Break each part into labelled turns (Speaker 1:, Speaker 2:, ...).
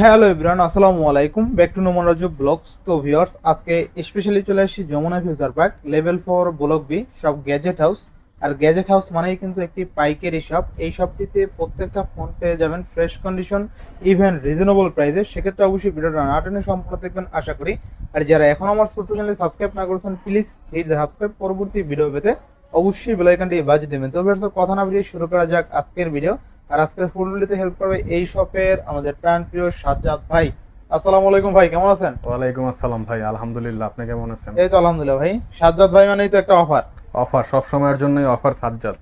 Speaker 1: Hello Ibran আসসালামু আলাইকুম। Back to Noman Raju vlogs তো ভিউয়ার্স আজকে স্পেশালি চলে আসছি Jamuna future park level four block B সব গ্যাজেট হাউস আর গ্যাজেট হাউস মানেই কিন্তু একটি পাইকারি শপ এই শপটিতে প্রত্যেকটা ফোন পেয়ে যাবেন ফ্রেশ কন্ডিশন ইভেন রিজনেবল প্রাইসে সেক্ষেত্রে অবশ্যই ভিডিওটা না টেনে সম্পূর্ণ দেখবেন, আশা করি। আর যারা এখন আমার ছোট্ট চ্যানেলে সাবস্ক্রাইব না করেছেন প্লিজ দ্য সাবস্ক্রাইব পরবর্তী ভিডিও পেতে অবশ্যই বেলাইকানটি বাজিয়ে দেবেন। তো কথা না বেরিয়ে শুরু করা যাক আজকের ভিডিও আর আজকের ফুল ভিডিওতে হেল্প করবে এই শপের আমাদের প্রাণ প্রিয় সাজ্জাদ ভাই। আসসালামু আলাইকুম ভাই কেমন আছেন?
Speaker 2: ওয়ালাইকুম আসসালাম ভাই আলহামদুলিল্লাহ আপনি কেমন আছেন?
Speaker 1: এই তো আলহামদুলিল্লাহ ভাই সাজ্জাদ ভাই মানেই তো একটা অফার
Speaker 2: অফার সব সময়ের জন্যই অফার সাজ্জাদ।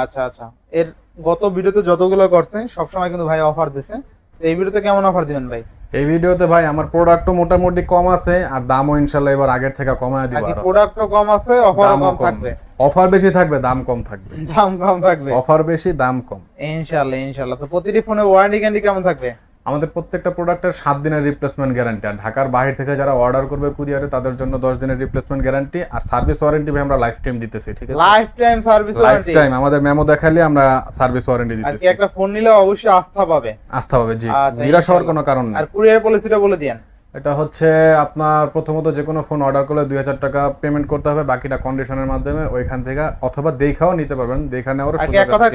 Speaker 1: আচ্ছা আচ্ছা। এর গত ভিডিওতে যতগুলো করছে সবসময় কিন্তু ভাই অফার দিছে। তো এই ভিডিওতে কেমন অফার দিবেন ভাই?
Speaker 2: এই ভিডিওতে ভাই আমার প্রোডাক্টও মোটামুটি কম আছে আর দামও ইনশাল্লাহ এবার আগের থেকে কমায় দিব
Speaker 1: নাকি প্রোডাক্টও কম আছে অফারও কম। থাকবে।
Speaker 2: অফার বেশি থাকবে দাম কম থাকবে।
Speaker 1: দাম কম থাকবে।
Speaker 2: অফার বেশি দাম কম।
Speaker 1: ইনশাআল্লাহ ইনশাআল্লাহ। তো প্রতিটি ফোনে ওয়ারেন্টি গ্যারান্টি কেমন থাকবে?
Speaker 2: আমাদের প্রত্যেকটা প্রোডাক্টের সাত দিনের রিপ্লেসমেন্ট গ্যারান্টি আর ঢাকার বাইরে থেকে যারা অর্ডার করবে কুরিয়ারে তাদের জন্য দশ দিনের রিপ্লেসমেন্ট গ্যারান্টি আর সার্ভিস ওয়ারেন্টি আমরা লাইফ টাইম দিতেছি ঠিক আছে?
Speaker 1: Life time service
Speaker 2: life
Speaker 1: warranty
Speaker 2: time আমাদের মেমো দেখালে আমরা সার্ভিস ওয়ারেন্টি দিতেছি।
Speaker 1: একটা ফোন নিলে অবশ্যই আস্থা পাবে।
Speaker 2: আস্থা পাবে জি।
Speaker 1: আচ্ছা,
Speaker 2: নিরাশ হওয়ার কোনো কারণ নেই।
Speaker 1: আর কুরিয়ার পলিসিটা বলে দিয়েন।
Speaker 2: এটা হচ্ছে আপনার প্রথমত যে কোনো ফোন অর্ডার করলে দুই হাজার টাকা পেমেন্ট করতে হবে বাকিটা কন্ডিশনের মাধ্যমে ওইখান থেকে অথবা দেখাও নিতে পারবেন দেখা নেওয়ার
Speaker 1: কথা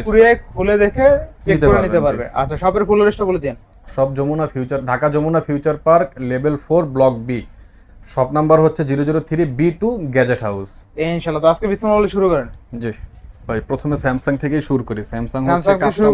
Speaker 1: খুলে দেখে চেক
Speaker 2: নিতে
Speaker 1: করে আচ্ছা শপের ফুল লিস্টটা বলে দিন
Speaker 2: সব Jamuna future Dhaka Jamuna future park level four block B shop number হচ্ছে zero zero three B two gadget house
Speaker 1: ইনশাআল্লাহ তো আজকে বিসমিল্লাহ বলে শুরু করেন।
Speaker 2: জি ভাই প্রথমে স্যামসাং থেকেই শুরু করি। স্যামসাং
Speaker 1: থেকে শুরু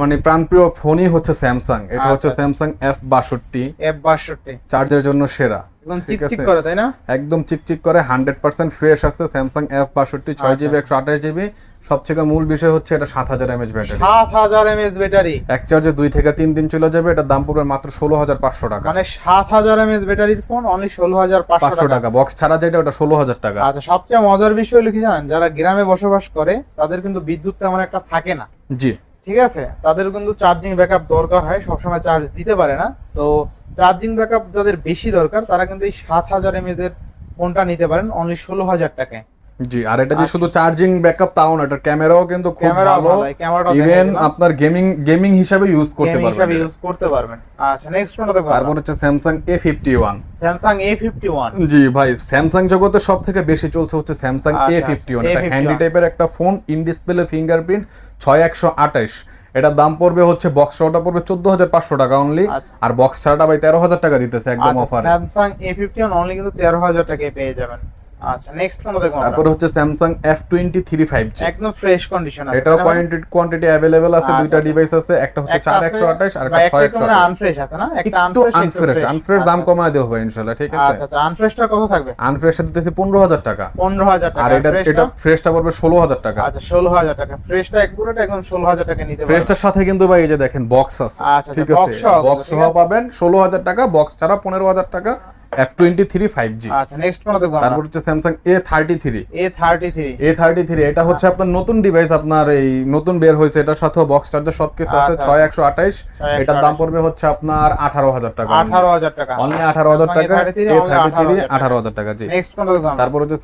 Speaker 2: মানে প্রাণপ্রিয় ফোনই হচ্ছে স্যামসাং এটা
Speaker 1: আচ্ছা।
Speaker 2: হচ্ছে স্যামসাং এফ বাষট্টি।
Speaker 1: এফ বাষট্টি।
Speaker 2: চার্জের জন্য সেরা।
Speaker 1: একদম
Speaker 2: ঠিক
Speaker 1: চিক চিক করে তাই না?
Speaker 2: একদম চিকচিক করে হান্ড্রেড পার্সেন্ট ফ্রেশ আছে স্যামসাং এফ বাষট্টি ছয়
Speaker 1: আচ্ছা,
Speaker 2: জিবি একশো আঠাশ জিবি সবথেকে মূল বিষয় হচ্ছে এটা সাত হাজার এমএচ ব্যাটারি।
Speaker 1: সাত হাজার এমএস ব্যাটারি।
Speaker 2: এক চার্জে দুই থেকে তিন দিন চলে যাবে এটার দাম পড়বে মাত্র ষোলো হাজার পাঁচশো টাকা।
Speaker 1: মানে সাত হাজার এমএস ব্যাটারির ফোন অনলি ষোলো হাজার পাঁচশো টাকা।
Speaker 2: টাকা। বক্স ছাড়া যেটা ওটা ষোলো হাজার টাকা।
Speaker 1: আচ্ছা সবচেয়ে মজার বিষয় হলো কি জানেন? যারা গ্রামে বসবাস করে তাদের কিন্তু বিদ্যুৎ তেমন একটা থাকে না।
Speaker 2: জি।
Speaker 1: ঠিক আছে? তাদের কিন্তু চার্জিং ব্যাকআপ দরকার হয়, সবসময় চার্জ দিতে পারে না। তো চার্জিং ব্যাকআপ যাদের বেশি দরকার, তারা কিন্তু এই সাত হাজার এমএজ এর ফোনটা নিতে পারেন অনলি ষোলো হাজার টাকায়।
Speaker 2: জি আর এটা যে
Speaker 1: আচ্ছা।
Speaker 2: শুধু চার্জিং ব্যাকআপ তাও না এটার ক্যামেরাও কিন্তু খুব ভালো। ইভেন আপনার গেমিং গেমিং হিসাবে ইউজ করতে
Speaker 1: হিসাবে
Speaker 2: পারবেন
Speaker 1: ইউজ করতে পারবেন। আচ্ছা নেক্সট
Speaker 2: তারপর হচ্ছে Samsung A fifty one
Speaker 1: Samsung A fifty one
Speaker 2: জি ভাই স্যামসাং জগতে সব থেকে বেশি চলছে হচ্ছে স্যামসাং
Speaker 1: আচ্ছা, আচ্ছা,
Speaker 2: ফিফটি ওয়ান এটা হ্যান্ডি টাইপের একটা ফোন ইন ডিসপ্লে ফিঙ্গারপ্রিন্ট ছয় একশো আঠাশ। এটার দাম পড়বে হচ্ছে বক্স ওটা পড়বে চোদ্দ হাজার পাঁচশো টাকা অনলি। আর বক্স ছাড়াটা ভাই তেরো হাজার টাকা দিতেছে একদম offer
Speaker 1: Samsung A fifty only কিন্তু তেরো হাজার টাকায় পেয়ে যাবেন। আচ্ছা নেক্সট ফোনটা দেখো
Speaker 2: তারপর হচ্ছে Samsung F twenty three five G
Speaker 1: একদম ফ্রেশ কন্ডিশন আছে।
Speaker 2: এটাও কোয়ান্টিটি কোয়ান্টিটি অ্যাভেলেবেল আছে
Speaker 1: আচ্ছা,
Speaker 2: দুইটা
Speaker 1: আচ্ছা।
Speaker 2: ডিভাইস আছে একটা হচ্ছে
Speaker 1: একটা
Speaker 2: চার
Speaker 1: আছে,
Speaker 2: একশো আঠাশ আর একটা ছয়
Speaker 1: একটু
Speaker 2: একশো
Speaker 1: মানে আনফ্রেশ আছে না? একটা আনফ্রেশ
Speaker 2: আনফ্রেশ আনফ্রেশ দাম কমায় দেবো ভাই ইনশাল্লাহ ঠিক আছে?
Speaker 1: আচ্ছা আচ্ছা। আনফ্রেশটা কত থাকবে?
Speaker 2: আনফ্রেশে দিতেছি পনেরো হাজার টাকা।
Speaker 1: পনেরো হাজার টাকা।
Speaker 2: আর এটা এটা ফ্রেশটা পড়বে ষোলো হাজার টাকা।
Speaker 1: আচ্ছা ষোলো হাজার টাকা। ফ্রেশটা এক পুরোটা একদম ষোলো হাজার টাকা নিতে পারবেন
Speaker 2: ফ্রেশটার সাথে কিন্তু ভাই এই যে দেখেন বক্স আছে
Speaker 1: আচ্ছা,
Speaker 2: ঠিক
Speaker 1: আচ্ছা,
Speaker 2: আছে বক্স সহ
Speaker 1: আছে।
Speaker 2: পাবেন ষোলো হাজার টাকা বক্স ছাড়া পনেরো হাজার টাকা। F twenty three five G
Speaker 1: আচ্ছা নেক্সট কোনটা দেখব
Speaker 2: তারপর হচ্ছে থ্রি
Speaker 1: এ থার্টি থ্রি
Speaker 2: এটা হচ্ছে আপনার নতুন ডিভাইস আপনার এই নতুন বের হয়েছে এটার সাথে বক্স চার্জার সবকিছু আছে
Speaker 1: আচ্ছা,
Speaker 2: ছয় একশো আঠাইশ।
Speaker 1: 6128
Speaker 2: এটার দাম পড়বে হচ্ছে আপনার আঠারো হাজার টাকা।
Speaker 1: আঠারো হাজার টাকা।
Speaker 2: অনলি আঠারো হাজার টাকা এ থার্টি থ্রি আঠারো হাজার টাকা। জি।
Speaker 1: নেক্সট কোনটা দেখব আমরা।
Speaker 2: তারপর হচ্ছে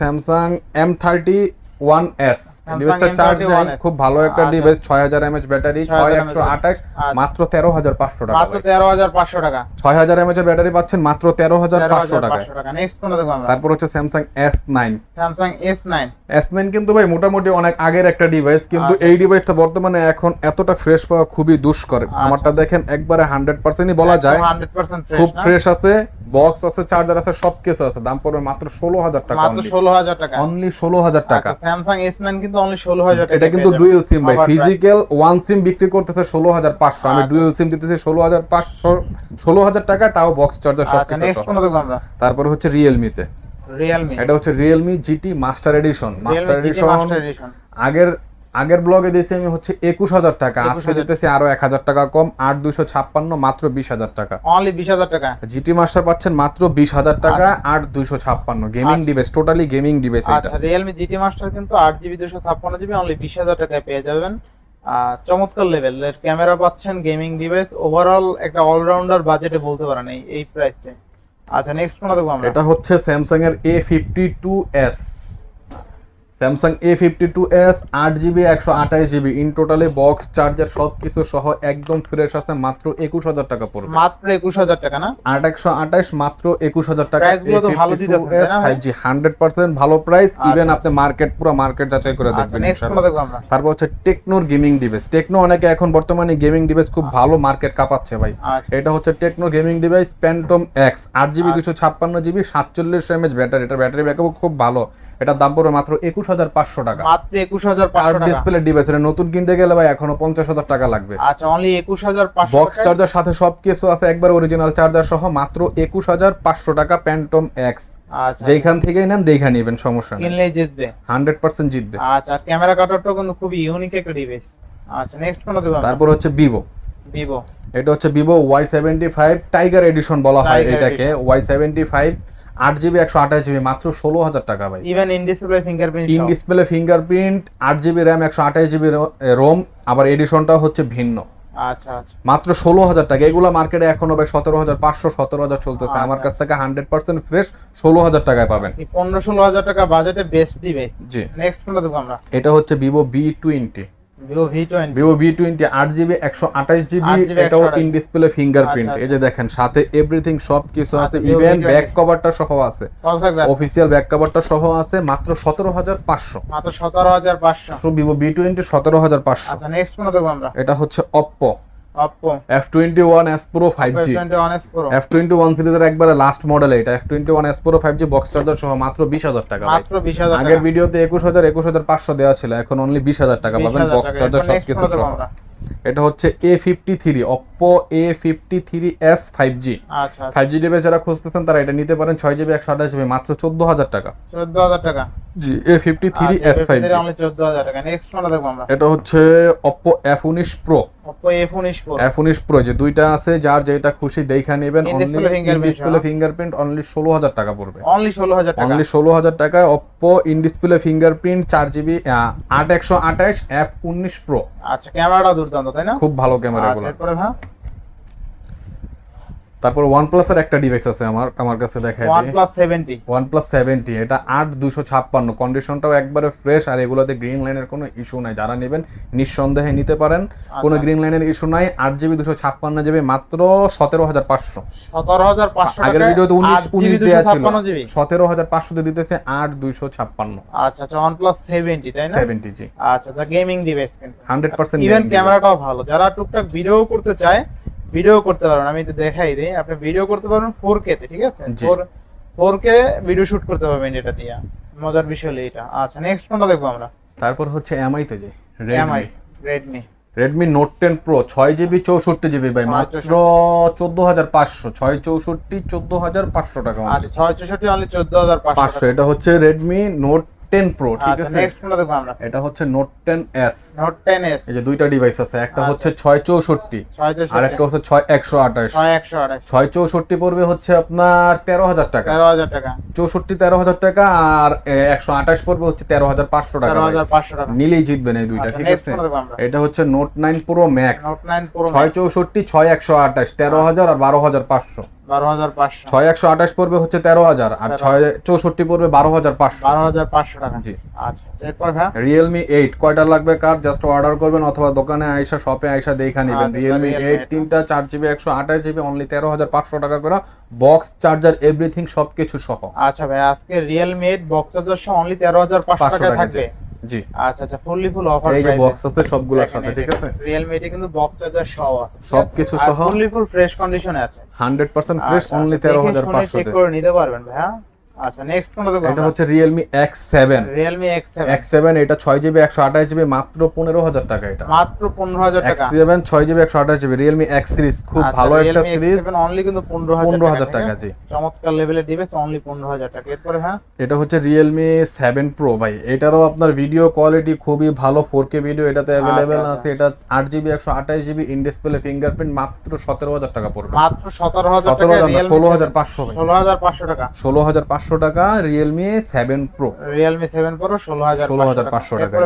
Speaker 2: M thirty one S
Speaker 1: Samsung
Speaker 2: ডিভাইসটা চার্জ
Speaker 1: M31s
Speaker 2: খুব ভালো একটা
Speaker 1: আচ্ছা।
Speaker 2: ডিভাইস ছয় হাজার এমএচ ব্যাটারি ছয় একশো আঠাশ
Speaker 1: আচ্ছা।
Speaker 2: মাত্র তেরো হাজার পাঁচশো টাকা
Speaker 1: মাত্র তেরো হাজার পাঁচশো টাকা।
Speaker 2: ছয় হাজার এমএচ এর ব্যাটারি পাচ্ছেন মাত্র তেরো হাজার পাঁচশো
Speaker 1: হাজার
Speaker 2: টাকায়
Speaker 1: পাঁচশো টাকা। নেক্সট ফোনটা দেখব আমরা।
Speaker 2: তারপর হচ্ছে Samsung S nine
Speaker 1: Samsung S nine
Speaker 2: S nine কিন্তু ভাই মোটামুটি অনেক আগের একটা ডিভাইস কিন্তু
Speaker 1: আচ্ছা,
Speaker 2: এই ডিভাইসটা বর্তমানে এখন এতটা ফ্রেশ পাওয়া খুবই দুষ্কর।
Speaker 1: আচ্ছা,
Speaker 2: আমারটা দেখেন একবারে হান্ড্রেড পার্সেন্টই বলা যায়। খুব
Speaker 1: ফ্রেশ
Speaker 2: ফ্রেশ আছে বক্স আছে চার্জার আছে সবকিছু আছে। দাম পড়বে মাত্র ষোলো হাজার টাকা
Speaker 1: মাত্র ষোলো হাজার টাকা।
Speaker 2: অনলি ষোলো হাজার টাকা।
Speaker 1: স্যামসাং এস নাইন কিন্তু অনলি ষোলো হাজার টাকা
Speaker 2: এটা কিন্তু ডুয়েল সিম ভাই। ফিজিক্যাল ওয়ান সিম বিক্রি করতেছে ষোলো হাজার পাঁচশো। আমি
Speaker 1: ডুয়াল
Speaker 2: ডুয়েল সিম দিতেছি ষোলো হাজার পাঁচশো ষোলো হাজার টাকা তাও বক্স চার্জার সব
Speaker 1: আচ্ছা নেক্সট কোন দেখব আমরা?
Speaker 2: তারপর হচ্ছে রিয়েলমিতে
Speaker 1: রিয়েলমি
Speaker 2: এটা হচ্ছে Realme GT master edition master edition
Speaker 1: master edition
Speaker 2: আগের আগের ব্লগে দিয়েছি আমি হচ্ছে একুশ হাজার টাকা। আজকে দিতেছি আরও এক হাজার টাকা কম আট দুইশো ছাপ্পান্ন মাত্র বিশ হাজার টাকা।
Speaker 1: অনলি বিশ হাজার টাকা।
Speaker 2: জিটি মাস্টার পাচ্ছেন মাত্র বিশ হাজার টাকা আট দুইশো ছাপ্পান্ন। গেমিং
Speaker 1: আচ্ছা।
Speaker 2: ডিভাইস টোটালি গেমিং ডিভাইস
Speaker 1: আচ্ছা রিয়েলমি জিটি মাস্টার কিন্তু আট জিবি দুশো ছাপ্পান্ন জিবি অনলি বিশ হাজার টাকায় পেয়ে যাবেন। চমৎকার লেভেল ক্যামেরা পাচ্ছেন গেমিং ডিভাইস। ওভারঅল একটা অলরাউন্ডার বাজেটে বলতে পারেন এই এই প্রাইসটা আচ্ছা নেক্সট কোনটা দেখব আমরা?
Speaker 2: এটা হচ্ছে স্যামসাং এর A fifty two S Samsung A fifty two S আট জিবি একশো আঠাশ GB in totally box charger সব কিছু সহ একদম ফ্রেশ আছে মাত্র একুশ হাজার টাকা পড়বে।
Speaker 1: মাত্র একুশ হাজার টাকা না?
Speaker 2: আট একশো আঠাশ মাত্র একুশ হাজার টাকা।
Speaker 1: ভালো?
Speaker 2: ফাইভ জি হান্ড্রেড পার্সেন্ট ভালো প্রাইস
Speaker 1: আচ্ছা,
Speaker 2: ইভেন
Speaker 1: আচ্ছা।
Speaker 2: আপনি মার্কেট পুরো মার্কেট যাচাই করে
Speaker 1: আচ্ছা
Speaker 2: দেখবেন তারপর হচ্ছে টেকনোর গেমিং ডিভাইস টেকনো অনেকে এখন বর্তমানে গেমিং ডিভাইস খুব ভালো মার্কেট কাঁপাচ্ছে ভাই।
Speaker 1: আচ্ছা।
Speaker 2: এটা হচ্ছে Tecno gaming device Phantom X আট জিবি দুশো ছাপ্পান্ন জিবি সাতচল্লিশ এমএচ ব্যাটারি। এটা ব্যাটারি ব্যাকআপ খুব ভালো। এটার দাম পড়বে মাত্র একুশ হাজার পাঁচশো টাকা।
Speaker 1: মাত্র একুশ হাজার পাঁচশো
Speaker 2: ডিসপ্লে ডিভাইস এটা নতুন কিনতে গেলে ভাই এখনও পঞ্চাশ হাজার টাকা লাগবে।
Speaker 1: আচ্ছা অনলি একুশ হাজার
Speaker 2: বক্স চার্জার সাথে সব কিছু আছে একবার অরিজিনাল চার্জার সহ মাত্র একুশ হাজার পাঁচশো টাকা প্যান্টম এক্স
Speaker 1: আচ্ছা।
Speaker 2: যেখান থেকেই নেন দেখা নিবেন সমস্যা নেই।
Speaker 1: জিতবে।
Speaker 2: হান্ড্রেড পার্সেন্ট জিতবে।
Speaker 1: আচ্ছা আর ক্যামেরা কাটারটাও কিন্তু খুবই ইউনিক একটা ডিভাইস আচ্ছা নেক্সট
Speaker 2: তারপর হচ্ছে ভিভো
Speaker 1: ভিভো
Speaker 2: এটা হচ্ছে Vivo Y seventy five tiger edition বলা হয় এটাকে। ওয়াই সেভেন্টি ফাইভ আট জিবি একশো আঠাশ জিবি মাত্র ষোলো হাজার টাকা ভাই।
Speaker 1: Even in display fingerprint
Speaker 2: in display fingerprint আট জিবি র্যাম একশো আঠাশ জিবি রোম আবার এডিশনটাও হচ্ছে ভিন্ন।
Speaker 1: আচ্ছা আচ্ছা।
Speaker 2: মাত্র ষোলো হাজার টাকা। এগুলো মার্কেটে এখনও ভাই সতেরো হাজার পাঁচশো সতেরো হাজার চলতেছে। আমার
Speaker 1: আচ্ছা,
Speaker 2: কাছ থেকে হান্ড্রেড পার্সেন্ট ফ্রেশ ষোলো হাজার টাকায় পাবেন।
Speaker 1: পনেরো ষোলো হাজার টাকা বাজেটে বেস্ট ডিভাইস
Speaker 2: জি।
Speaker 1: নেক্সট আমরা?
Speaker 2: এটা হচ্ছে Vivo V twenty
Speaker 1: Vivo V twenty
Speaker 2: Vivo V twenty আট জিবি একশো আঠাশ জিবি
Speaker 1: 8GB
Speaker 2: এটাও ইন ডিসপ্লে ফিঙ্গারপ্রিন্ট
Speaker 1: আচ্ছা,
Speaker 2: এই যে দেখেন সাথে এভরিথিং সব কিছু আছে।
Speaker 1: আচ্ছা, Vivo
Speaker 2: ইভেন ব্যাক কভারটা সহ আছে। অফিসিয়াল ব্যাক কভারটা সহ আছে মাত্র সতেরো হাজার পাঁচশো।
Speaker 1: মাত্র সতেরো হাজার পাঁচশো।
Speaker 2: ভিভো ভি টোয়েন্টি সতেরো হাজার পাঁচশো।
Speaker 1: আচ্ছা নেক্সট কোন দেখব আমরা?
Speaker 2: এটা হচ্ছে Oppo
Speaker 1: Oppo
Speaker 2: F twenty one S pro five G
Speaker 1: twenty one S pro
Speaker 2: F twenty one সিরিজের একবারে লাস্ট মডেল এটা। F twenty one S pro five G box charger সহ মাত্র বিশ হাজার টাকা
Speaker 1: মাত্র বিশ হাজার
Speaker 2: আগের ভিডিওতে একুশ হাজার একুশ হাজার পাঁচশো দেওয়া ছিল এখন অনলি বিশ হাজার টাকা পাবেন বক্স চার্জার
Speaker 1: এরপর
Speaker 2: সব কিছু এটা হচ্ছে A fifty three Oppo A fifty three S five G five G device যারা খুঁজতেছেন তারা এটা নিতে পারেন। ছয় জিবি একশো আঠাশ জিবি মাত্র চোদ্দ হাজার টাকা?
Speaker 1: চোদ্দ হাজার টাকা
Speaker 2: জি A fifty three S five G
Speaker 1: চোদ্দ হাজার টাকা। নেক্সট কোনটা দেখব আমরা।
Speaker 2: এটা হচ্ছে অপ্পো এফ উনিশ প্রো
Speaker 1: অপ্পো এফ উনিশ প্রো
Speaker 2: এফ উনিশ প্রো যে দুইটা আছে যার যেটা খুশি দেখা নেবেন। ডিসপ্লে ফিঙ্গারপ্রিন্ট অনলি ষোলো হাজার টাকা পড়বে।
Speaker 1: অনলি ষোলো হাজার টাকা।
Speaker 2: অনলি ষোলো হাজার টাকায় অপ্পো ইন ডিসপ্লে ফিঙ্গারপ্রিন্ট চার জিবি আট একশো আঠাশ এফ উনিশ প্রো
Speaker 1: আচ্ছা ক্যামেরাটা দুর্দান্ত। তাই না?
Speaker 2: খুব ভালো ক্যামেরা
Speaker 1: আচ্ছা এরপরে ভাই?
Speaker 2: তারপর ওয়ানের একটা ডিভাইস আছে আমার আমার কাছে দেখাই
Speaker 1: ওয়ান
Speaker 2: দিই।
Speaker 1: Plus seventy
Speaker 2: one plus seventy এটা আট দুশো ছাপ্পান্ন। কন্ডিশনটাও একবারে ফ্রেশ আর এগুলোতে গ্রিন লাইনের কোনো ইস্যু নাই। যারা নেবেন নিঃসন্দেহে নিতে পারেন। কোনো
Speaker 1: আচ্ছা।
Speaker 2: গ্রিন লাইনের ইস্যু নাই। আট জিবি দুশো ছাপ্পান্ন জিবি মাত্র সতেরো হাজার পাঁচশো।
Speaker 1: সতেরো হাজার পাঁচশো
Speaker 2: আগের ভিডিওতে ছিল।
Speaker 1: 256 জিবি।
Speaker 2: সতেরো হাজার পাঁচশোতে দিতেছে আট দুইশো ছাপ্পান্ন।
Speaker 1: আচ্ছা আচ্ছা ওয়ান প্লাস সেভেন্টি তাই না?
Speaker 2: সেভেন্টি জি।
Speaker 1: আচ্ছা আচ্ছা গেমিং ডিভাইস কিন্তু।
Speaker 2: হান্ড্রেড পার্সেন্ট
Speaker 1: ইভেন ক্যামেরাটাও ভালো। যারা টুকটাক ভিডিও করতে চায় ভিডিও করতে পারবেন আমি একটু দেখাই দিই। আপনি ভিডিও করতে পারবেন ফোর কে তে ঠিক আছে? Four four K video shoot করতে পারবেন এটা দিয়ে। মজার বিষয় হলো এটা। আচ্ছা নেক্সট কোনটা দেখব আমরা?
Speaker 2: তারপর হচ্ছে এমআই তে যে
Speaker 1: MI Redmi
Speaker 2: Redmi Note ten pro ছয় জিবি চৌষট্টি জিবি ভাই মাত্র চোদ্দ হাজার পাঁচশো ছয় চৌষট্টি চোদ্দ হাজার পাঁচশো টাকা
Speaker 1: আচ্ছা ছয় চৌষট্টি অনলি চোদ্দ হাজার
Speaker 2: পাঁচশো এটা হচ্ছে রেডমি নোট টেন প্রো ঠিক
Speaker 1: আচ্ছা
Speaker 2: আছে?
Speaker 1: নেক্সট কোনটা দেখব আমরা?
Speaker 2: এটা হচ্ছে Note ten S
Speaker 1: Note ten S
Speaker 2: এই যে দুইটা ডিভাইস আছে একটা
Speaker 1: আচ্ছা।
Speaker 2: হচ্ছে ছয় চৌষট্টি
Speaker 1: ছয়
Speaker 2: আর একটা হচ্ছে ছয় একশো আঠাশ।
Speaker 1: ছয় একশো আঠাশ।
Speaker 2: ছয় চৌষট্টি পড়বে হচ্ছে আপনার তেরো হাজার টাকা।
Speaker 1: তেরো হাজার টাকা।
Speaker 2: চৌষট্টি তেরো হাজার টাকা আর একশো আঠাশ পড়বে হচ্ছে তেরো হাজার পাঁচশো টাকা।
Speaker 1: তেরো
Speaker 2: ভাই।
Speaker 1: হাজার পাঁচশো টাকা।
Speaker 2: নিলেই জিতবেন এই দুইটা
Speaker 1: আচ্ছা,
Speaker 2: ঠিক আছে? এটা হচ্ছে Note nine pro max
Speaker 1: Note nine pro
Speaker 2: ছয় চৌষট্টি ছয় একশো আঠাশ তেরো হাজার আর বারো হাজার পাঁচশো।
Speaker 1: বারো হাজার পাঁচশো।
Speaker 2: ছয় একশো আঠাশ পড়বে হচ্ছে তেরো হাজার আর ছয় চৌষট্টি পড়বে বারো হাজার পাঁচশো।
Speaker 1: বারো হাজার পাঁচশো টাকা।
Speaker 2: জি।
Speaker 1: আচ্ছা এরপর
Speaker 2: রিয়েলমি এইট কয়টা লাগবে কার? জাস্ট অর্ডার করবেন অথবা দোকানে আইসা শপে আইসা দেখা নেবেন।
Speaker 1: আচ্ছা,
Speaker 2: রিয়েলমি এইট তিনটা চার জিবি একশো আঠাশ জিবি অনলি তেরো হাজার পাঁচশো টাকা করে। বক্স চার্জার এভরিথিং সবকিছু সহ।
Speaker 1: আচ্ছা ভাই আজকে রিয়েলমি এইট বক্স চার্জার সহ অনলি তেরো হাজার পাঁচশো টাকা থাকবে।
Speaker 2: জি।
Speaker 1: আচ্ছা আচ্ছা ফুললি ফুল অফার
Speaker 2: এই যে বক্স আছে সবগুলোর সাথে ঠিক আছে?
Speaker 1: রিয়েলমি এইট কিন্তু বক্স চার্জার সহ আছে
Speaker 2: সবকিছু সহ।
Speaker 1: ফুললি ফুল ফ্রেশ কন্ডিশনে আছে।
Speaker 2: হান্ড্রেড পার্সেন্ট ফ্রেশ অনলি
Speaker 1: আচ্ছা,
Speaker 2: তেরো
Speaker 1: দেখে
Speaker 2: হাজার
Speaker 1: শুনে
Speaker 2: পাঁচশো
Speaker 1: চেক করে নিতে পারবেন ভাইয়া। আচ্ছা নেক্সট কোনটা দেখব
Speaker 2: এটা হচ্ছে Realme X seven
Speaker 1: X seven
Speaker 2: এটা ছয় জিবি একশো আঠাশ জিবি মাত্র পনেরো হাজার টাকা এটা।
Speaker 1: মাত্র পনেরো হাজার
Speaker 2: এক্স
Speaker 1: টাকা
Speaker 2: সেভেন ছয় জিবি একশো আঠাশ জিবি এক্স সিরিজ খুব
Speaker 1: আচ্ছা,
Speaker 2: ভালো একটা সিরিজ
Speaker 1: অনলি কিন্তু পনেরো
Speaker 2: পনেরো
Speaker 1: হাজার
Speaker 2: হাজার টাকা জি।
Speaker 1: চমৎকার লেভেলের ডিভাইস অনলি পনেরো হাজার টাকা। এরপরে হ্যাঁ?
Speaker 2: এটা হচ্ছে রিয়েলমি সেভেন প্রো ভাই। এটারও আপনার ভিডিও কোয়ালিটি খুবই ভালো ফোর কে ভিডিও এটাতে অ্যাভেলেবেল
Speaker 1: আচ্ছা,
Speaker 2: আছে। এটা আট জিবি একশো আঠাশ জিবি ইন ডিসপ্লে ফিঙ্গারপ্রিন্ট মাত্র সতেরো হাজার টাকা পড়বে।
Speaker 1: মাত্র সতেরো হাজার
Speaker 2: সতেরো
Speaker 1: টাকা
Speaker 2: হাজার ষোলো হাজার পাঁচশো ভাই।
Speaker 1: ষোলো হাজার পাঁচশো টাকা।
Speaker 2: ষোলো হাজার পাঁচশো টাকা Realme seven pro
Speaker 1: Realme seven pro ষোলো হাজার
Speaker 2: ষোলো হাজার পাঁচশো টাকা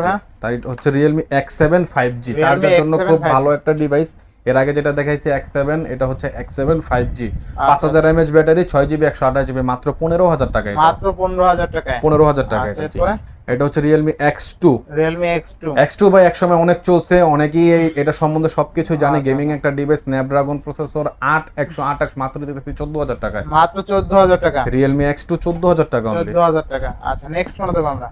Speaker 2: তাই হচ্ছে Realme X seven five G চার্জের জন্য খুব ভালো একটা ডিভাইস এর আগে যেটা দেখাইছি এক্স সেভেন এটা হচ্ছে এক্স সেভেন ফাইভ জি পাঁচ হাজার এমএচ ব্যাটারি ছয় জিবি একশো আঠাশ জিবি মাত্র পনেরো হাজার টাকায়
Speaker 1: মাত্র পনেরো হাজার টাকায়।
Speaker 2: পনেরো হাজার টাকা
Speaker 1: আচ্ছা,
Speaker 2: এটা হচ্ছে Realme X two
Speaker 1: Realme X two
Speaker 2: X two ভাই একসময় অনেক চলছে অনেকেই এই- এটা সম্বন্ধে সবকিছু জানে।
Speaker 1: আচ্ছা।
Speaker 2: গেমিং একটা ডিভাইস স্ন্যাপড্রাগন প্রসেসর আট একশো আঠাশ মাত্র দিতেছি চোদ্দ হাজার টাকায়।
Speaker 1: মাত্র চোদ্দ হাজার টাকা।
Speaker 2: রিয়েলমি এক্স টু চোদ্দ হাজার টাকা
Speaker 1: চোদ্দ হাজার টাকা। আচ্ছা নেক্সট দেবো আমরা।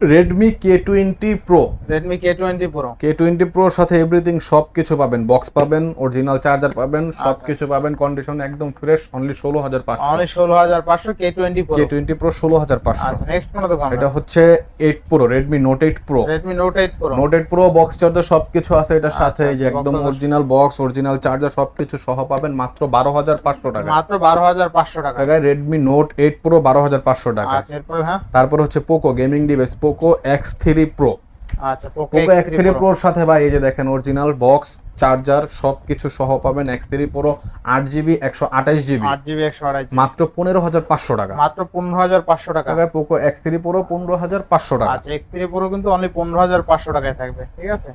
Speaker 2: Redmi K twenty pro
Speaker 1: Redmi K twenty pro
Speaker 2: K twenty প্রোর সাথে এভরিথিং সব কিছু পাবেন বক্স পাবেন অরিজিনাল চার্জার পাবেন সব কিছু পাবেন কন্ডিশন একদম ফ্রেশ অনলি ষোলো হাজার পাঁচশো।
Speaker 1: অনলি ষোলো হাজার পাঁচশো K twenty pro
Speaker 2: K twenty pro ষোলো হাজার পাঁচশো।
Speaker 1: আচ্ছা নেক্সট
Speaker 2: এটা হচ্ছে eight pro Redmi Note eight pro
Speaker 1: Redmi Note eight pro
Speaker 2: Note eight pro box charger সবকিছু আছে এটার সাথে এই যে
Speaker 1: আচ্ছা,
Speaker 2: একদম অরিজিনাল বক্স অরিজিনাল চার্জার সবকিছু সহ পাবেন মাত্র বারো হাজার পাঁচশো টাকা।
Speaker 1: মাত্র বারো হাজার পাঁচশো টাকা।
Speaker 2: রেডমি নোট এইট প্রো বারো হাজার পাঁচশো টাকা।
Speaker 1: আচ্ছা এরপরে হ্যাঁ?
Speaker 2: তারপর হচ্ছে Poco gaming device Poco X three pro
Speaker 1: আচ্ছা পোকো
Speaker 2: এক্স থ্রি প্রোর সাথে ভাই এই যে দেখেন অরিজিনাল বক্স চার্জার সবকিছু সহ পাবেন এক্স থ্রি প্রো আট জিবি একশো আঠাশ জিবি
Speaker 1: আট জিবি একশো GB।
Speaker 2: মাত্র পনেরো হাজার পাঁচশো টাকা।
Speaker 1: মাত্র পনেরো হাজার পাঁচশো টাকা।
Speaker 2: পোকো এক্স থ্রি প্রো পনেরো হাজার পাঁচশো টাকা।
Speaker 1: আচ্ছা এক্স থ্রি প্রো কিন্তু অনলি পনেরো হাজার পাঁচশো টাকায় থাকবে ঠিক আছে?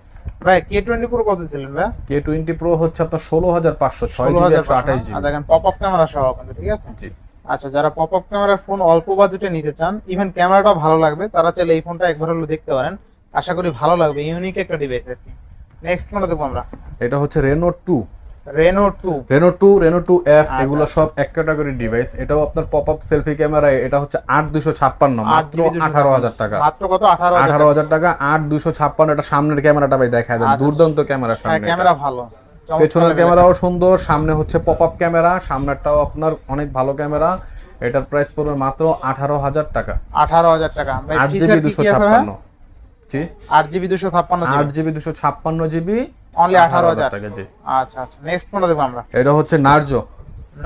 Speaker 1: ভাই কে টোয়েন্টি প্রো কত ছিলেন ভাই?
Speaker 2: কে টোয়েন্টি প্রো হচ্ছে আপনার ষোলো হাজার পাঁচশো ছয় জিবি
Speaker 1: হাজার
Speaker 2: একশো আঠাশ জিবি
Speaker 1: দেখেন পপ আপ ক্যামেরা সহ ঠিক আছে?
Speaker 2: জি।
Speaker 1: আচ্ছা যারা পপ আপ ক্যামেরার ফোন অল্প বাজেটে নিতে চান ইভেন ক্যামেরাটা ভালো লাগবে তারা চাইলে এই ফোনটা একবার হলো দেখতে পারেন। আশা করি ভালো লাগবে ইউনিক একটা ডিভাইস আর কি নেক্সট কোনটা দেখব আমরা।
Speaker 2: এটা হচ্ছে Reno two
Speaker 1: Reno two
Speaker 2: Reno two Reno two F
Speaker 1: আচ্ছা,
Speaker 2: এগুলো সব এক ক্যাটাগরি ডিভাইস এটাও আপনার পপ আপ সেলফি ক্যামেরা এটা হচ্ছে আট দুশো ছাপ্পান্ন মাত্র আঠারো হাজার টাকা।
Speaker 1: মাত্র কত? আঠারো হাজার
Speaker 2: টাকা। আট দুশো ছাপ্পান্ন এটা সামনের ক্যামেরাটা ভাই দেখা দেন
Speaker 1: আচ্ছা।
Speaker 2: দুর্দান্ত ক্যামেরা সামনে।
Speaker 1: ক্যামেরা ভালো।
Speaker 2: পেছনের ক্যামেরাও সুন্দর সামনে হচ্ছে পপ আপ ক্যামেরা সামনেরটাও আপনার অনেক ভালো ক্যামেরা। এটার প্রাইস পড়বে মাত্র আঠারো হাজার টাকা।
Speaker 1: আঠারো হাজার টাকা।
Speaker 2: আট জিবি দুশো? ছাপ্পান্ন। জি
Speaker 1: আট জিবি দুশো ছাপ্পান্ন
Speaker 2: আট জিবি দুশো ছাপ্পান্ন জিবি
Speaker 1: অনলি আঠারো হাজার
Speaker 2: টাকা জি।
Speaker 1: আচ্ছা আচ্ছা। নেক্সট কোনটা দেখব আমরা।
Speaker 2: এটা হচ্ছে Narzo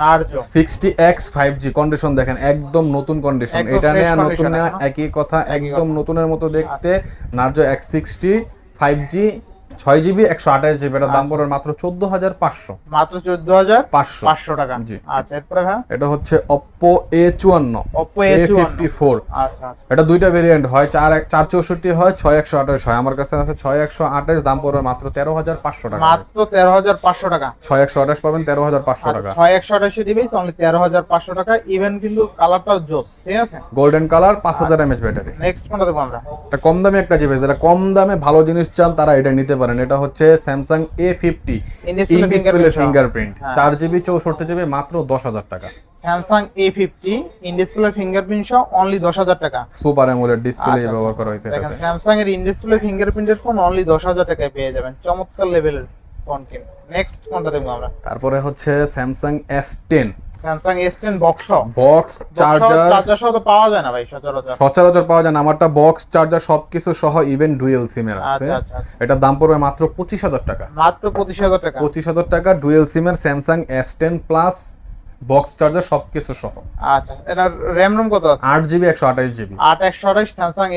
Speaker 1: Narzo
Speaker 2: sixty X five G condition দেখেন একদম নতুন কন্ডিশন এটা নতুন একই কথা একদম নতুনের মতো দেখতে Narzo X sixty five G ছয় জিবি একশো আঠাশ জিবি এটার দাম
Speaker 1: আচ্ছা।
Speaker 2: পড়বে মাত্র চোদ্দ হাজার পাঁচশো।
Speaker 1: মাত্র চোদ্দ হাজার
Speaker 2: পাঁচশো
Speaker 1: পাঁচশো। টাকা।
Speaker 2: জি।
Speaker 1: আচ্ছা এরপরে হ্যাঁ?
Speaker 2: এটা হচ্ছে অপ্পো এ চুয়ান্ন। এ ফিফটি ফোর
Speaker 1: আচ্ছা আচ্ছা।
Speaker 2: এটা দুইটা ভেরিয়েন্ট হয় চার চার চৌষট্টি হয় ছয় একশো আঠাশ হয়। আমার কাছে আছে ছয় একশো আঠাশ দাম পড়বে মাত্র তেরো হাজার পাঁচশো টাকা।
Speaker 1: মাত্র তেরো হাজার পাঁচশো টাকা।
Speaker 2: ছয় একশো আঠাশ পাবেন তেরো হাজার পাঁচশো
Speaker 1: আচ্ছা
Speaker 2: টাকা।
Speaker 1: ছয় একশো আঠাশি অনলি তেরো হাজার পাঁচশো টাকা। ইভেন কিন্তু কালারটাও জোস ঠিক আছে?
Speaker 2: গোল্ডেন কালার পাঁচ। হাজার এমএচ ব্যাটারি
Speaker 1: নেক্সট কোনটা আমরা?
Speaker 2: এটা কম দামে একটা ডিভাইস যারা কম দামে ভালো জিনিস চান তারা এটা নিতে পারেন এটা হচ্ছে Samsung A fifty
Speaker 1: in display fingerprint.
Speaker 2: চার জিবি চৌষট্টি জিবি মাত্র দশ হাজার টাকা।
Speaker 1: Samsung A fifty in display fingerprint সহ অনলি দশ হাজার টাকা।
Speaker 2: সুপার অ্যামোলেড ডিসপ্লে ব্যবহার। করা হয়েছে
Speaker 1: দেখেন স্যামসাং এর ইনডিসপ্লে ফিঙ্গারপ্রিন্টের ফোন অনলি দশ হাজার টাকায় পেয়ে যাবেন। চমৎকার লেভেলের ফোন কিন্তু। নেক্সট কোনটা দেখব আমরা?
Speaker 2: তারপরে হচ্ছে Samsung S ten
Speaker 1: Samsung S ten box
Speaker 2: box charger
Speaker 1: charger সহ তো পাওয়া যায় না ভাই সচরাচর।
Speaker 2: সচরাচর পাওয়া যায় না। আমারটা বক্স চার্জার সবকিছু সহ ইভেন ডুয়েল সিমের আছে।
Speaker 1: আচ্ছা আচ্ছা আচ্ছা।
Speaker 2: দাম পড়বে মাত্র পঁচিশ হাজার টাকা।
Speaker 1: মাত্র পঁচিশ হাজার টাকা।
Speaker 2: পঁচিশ হাজার টাকা dual Samsung S ten plus box charger সবকিছু সহ।
Speaker 1: আচ্ছা কত আছে? স্যামসাং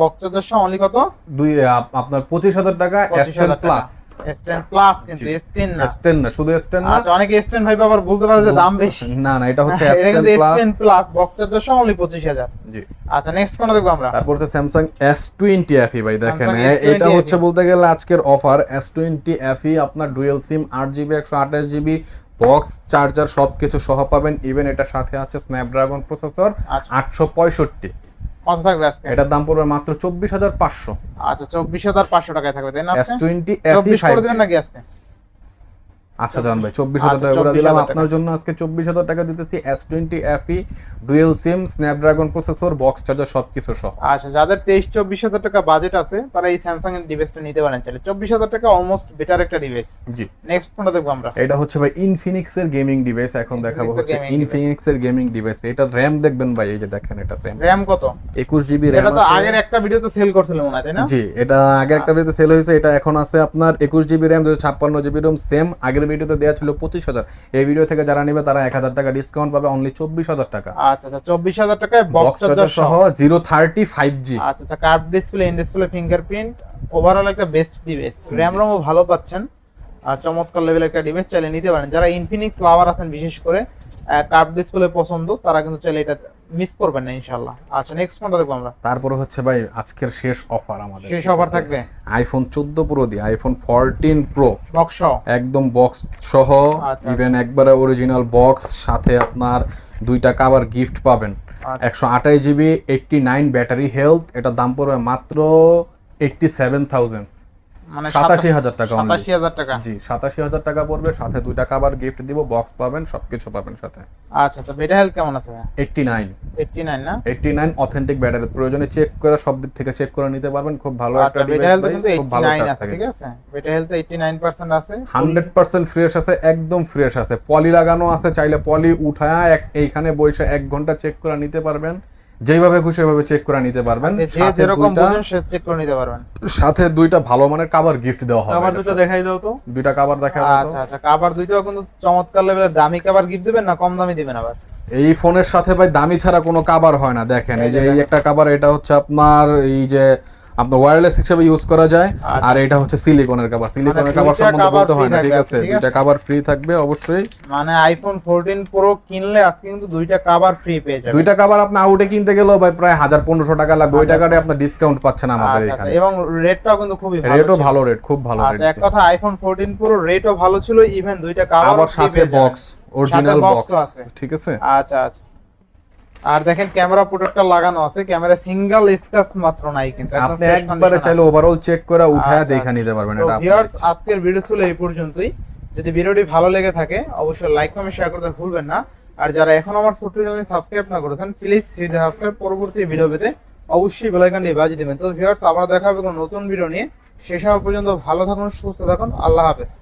Speaker 1: বক্স চার্জার সহ অনলি কত?
Speaker 2: দুই আপনার পঁচিশ হাজার টাকা এস
Speaker 1: পঁচিশ
Speaker 2: টেন
Speaker 1: হাজার টাকা।
Speaker 2: প্লাস
Speaker 1: এস টেন প্লাস কিন্তু
Speaker 2: জি।
Speaker 1: এস টেন না।
Speaker 2: এস টেন না শুধু এস টেন না?
Speaker 1: আচ্ছা অনেকে এস টেন ভাই আবার বলতে পারে যে দাম বেশি।
Speaker 2: না না এটা হচ্ছে
Speaker 1: এটা
Speaker 2: এস টেন
Speaker 1: কিন্তু S
Speaker 2: plus
Speaker 1: ten plus box charger সহ অনলি
Speaker 2: জি।
Speaker 1: আচ্ছা নেক্সট কোনটা দেখব আমরা?
Speaker 2: তারপর হচ্ছে স্যামসাং এস টোয়েন্টি এফি ভাই দেখেন
Speaker 1: Samsung
Speaker 2: এ-
Speaker 1: S20
Speaker 2: এটা হচ্ছে বলতে গেলে আজকের অফার এফি আপনার ডুয়েল সিম আট জিবি একশো আঠাশ জিবি বক্স চার্জার সবকিছু সহ পাবেন। ইভেন এটার সাথে আছে স্ন্যাপড্রাগন প্রসেসর
Speaker 1: আচ্ছা।
Speaker 2: আটশো পঁয়ষট্টি।
Speaker 1: কত থাকবে আজকে?
Speaker 2: এটার দাম পড়বে মাত্র চব্বিশ হাজার পাঁচশো।
Speaker 1: আচ্ছা চব্বিশ হাজার পাঁচশো টাকায় থাকবে তাই না আজকে?
Speaker 2: টোয়েন্টি এফি
Speaker 1: চব্বিশ
Speaker 2: ফাইভ
Speaker 1: করে দেবেন নাকি আজকে?
Speaker 2: আচ্ছা জান ভাই চব্বিশ হাজার
Speaker 1: আচ্ছা,
Speaker 2: টাকা করে দিলাম। আপনার জন্য আজকে চব্বিশ হাজার টাকা দিতেছি S twenty FE dual SIM Snapdragon processor box charger সবকিছু সহ।
Speaker 1: আচ্ছা যাদের তেইশ চব্বিশ হাজার টাকা বাজেট আছে তারা এই স্যামসাং এর ডিভাইসটা নিতে পারেন চাইলে। চব্বিশ হাজার টাকা অলমোস্ট বেটার একটা ডিভাইস
Speaker 2: জি।
Speaker 1: নেক্সট কোনটা দেখব আমরা।
Speaker 2: এটা হচ্ছে ভাই ইনফিনিক্স এর গেমিং ডিভাইস এখন দেখাবো হচ্ছে ইনফিনিক্স এর গেমিং ডিভাইস এটা র্যাম দেখবেন ভাই এই যে দেখেন এটা র্যাম
Speaker 1: র্যাম কত?
Speaker 2: একুশ জিবি র্যাম
Speaker 1: এটা তো আগের একটা ভিডিওতে সেল করছিল মনে হয় তাই না?
Speaker 2: জি এটা আগের একটা ভিডিওতে সেল হয়েছে। এটা এখন আছে আপনার একুশ জিবি র্যাম দুশো ছাপ্পান্ন জিবি রোম সেম আগের ভিডিওতে দেওয়া ছিল পঁচিশ হাজার। এই ভিডিও থেকে যারা নেবে তারা এক হাজার টাকা ডিসকাউন্ট পাবে অনলি চব্বিশ হাজার টাকা।
Speaker 1: আচ্ছা আচ্ছা চব্বিশ হাজার টাকায় বক্স চার্জার সহ।
Speaker 2: জিরো থার্টি ফাইভ জি
Speaker 1: আচ্ছা আচ্ছা curve display in display fingerprint overall একটা বেস্ট ডিভাইস র্যাম রমও ভালো পাচ্ছেন। আর চমৎকার লেভেলের একটা ডিভাইস চাইলে নিতে পারেন। যারা ইনফিনিক্স লাভার আছেন বিশেষ করে কার্ভ ডিসপ্লে পছন্দ তারা কিন্তু চাইলে এটা মিস করবেন না ইনশাল্লাহ আচ্ছা নেক্সট কোনটা দেখব আমরা?
Speaker 2: তারপরে হচ্ছে ভাই আজকের শেষ অফার আমাদের।
Speaker 1: শেষ অফার থাকবে?
Speaker 2: আইফোন চোদ্দ প্রো দিয়ে আইফোন ফোরটিন প্রো
Speaker 1: বক্স সহ?
Speaker 2: একদম বক্স সহ।
Speaker 1: আচ্ছা,
Speaker 2: ইভেন একবারে অরিজিনাল বক্স সাথে আপনার দুইটা কাবার গিফট পাবেন।
Speaker 1: আচ্ছা।
Speaker 2: একশো আঠাশ GB eighty nine battery health এটার দাম পড়বে মাত্র এইটটি সেভেন থাউজেন্ড
Speaker 1: মানে
Speaker 2: সাতাশি হাজার টাকা।
Speaker 1: সাতাশি হাজার টাকা।
Speaker 2: জি সাতাশি হাজার টাকা পড়বে সাথে দুইটা কাবার গিফট দিব বক্স পাবেন সবকিছু পাবেন সাথে।
Speaker 1: আচ্ছা আচ্ছা বেটার হেলথ কেমন আছে
Speaker 2: এইটটি নাইন
Speaker 1: এইটটি নাইন না?
Speaker 2: এইটটি নাইন অথেন্টিক ব্যাটারি প্রয়োজনে চেক করে সব দিক থেকে চেক করে নিতে পারবেন। খুব ভালো একটা
Speaker 1: আচ্ছা বেটার
Speaker 2: ডিভাইস
Speaker 1: হেলথ কিন্তু
Speaker 2: খুব
Speaker 1: এইটটি নাইন আছে ঠিক আছে? Better health eighty nine percent আছে।
Speaker 2: হান্ড্রেড পার্সেন্ট ফ্রেশ আছে একদম ফ্রেশ আছে। পলি লাগানো আছে চাইলে পলি উঠায় এক এইখানে বসে এক ঘণ্টা চেক করে নিতে পারবেন। যেভাবে খুশি ওইভাবে চেক করে নিতে পারবেন।
Speaker 1: যে
Speaker 2: সাথে
Speaker 1: যেরকম
Speaker 2: দুইটা-
Speaker 1: বুঝেন সে চেক করে নিতে পারবেন।
Speaker 2: সাথে দুইটা ভালো মানের কাবার গিফট দেওয়া হবে।
Speaker 1: কাবার দুটো দেখাই দাও তো।
Speaker 2: দুইটা কাবার দেখা
Speaker 1: আচ্ছা আচ্ছা কাবার দুইটাও কিন্তু চমৎকার লেভেলের দামি কাবার গিফট দিবেন না কম দামি দিবেন আবার?
Speaker 2: এই ফোনের সাথে ভাই দামি ছাড়া কোনো কাবার হয় না দেখেন। এই যে এই একটা কাবার এটা হচ্ছে আপনার এই যে আপনার ওয়্যারলেস হিসেবে ইউজ করা যায়।
Speaker 1: আচ্ছা,
Speaker 2: আর এটা হচ্ছে সিলিকনের কাবার সিলিকনের
Speaker 1: দুইটা
Speaker 2: সম্বন্ধে বলতে হয় না ঠিক আছে? দুইটা? কাবার ফ্রি থাকবে অবশ্যই।
Speaker 1: মানে আইফোন ফোরটিন প্রো কিনলে আজকে কিন্তু দুইটা কাবার ফ্রি পেয়ে যাবেন।
Speaker 2: দুইটা কাবার আপনি আউটে কিনতে গেলেও ভাই প্রায় হাজার পনেরোশো টাকা লাগবে। ওই টাকাটা আপনার ডিসকাউন্ট পাচ্ছেন আমাদের
Speaker 1: আচ্ছা আচ্ছা
Speaker 2: এখানে
Speaker 1: এবং রেটটাও কিন্তু খুবই ভালো
Speaker 2: রেটও ভালো রেট খুব ভালো রেট
Speaker 1: আচ্ছা এক কথা আইফোন ফোরটিন প্রো রেটও ভালো ছিল ইভেন দুইটা কাবার
Speaker 2: আবার সাথে বক্স অরিজিনাল বক্স
Speaker 1: আছে।
Speaker 2: ঠিক আছে?
Speaker 1: আচ্ছা আচ্ছা। আর দেখেন ক্যামেরা প্রোটেক্টর লাগানো আছে ক্যামেরা সিঙ্গেল স্ক্র্যাচ মাত্র নাই কিন্তু
Speaker 2: আপনি একবারে চাইলে ওভারঅল চেক করে উঠায়
Speaker 1: আচ্ছা,
Speaker 2: দেখে
Speaker 1: আচ্ছা।
Speaker 2: নিতে পারবেন এটা
Speaker 1: ভিউয়ার্স আজকের ভিডিও ছিল এই পর্যন্তই। যদি ভিডিওটি ভালো লেগে থাকে অবশ্যই লাইক কমেন্ট শেয়ার করতে ভুলবেন না। আর যারা এখন আমার ছোট্ট চ্যানেল সাবস্ক্রাইব না করেছেন প্লিজ দ্য সাবস্ক্রাইব পরবর্তী ভিডিও পেতে অবশ্যই বেল আইকনটি বাজিয়ে দিবেন। তো ভিউয়ার্স আবার দেখা হবে কোনো নতুন ভিডিও নিয়ে। সে সময় পর্যন্ত ভালো থাকুন সুস্থ থাকুন। আল্লাহ হাফেজ।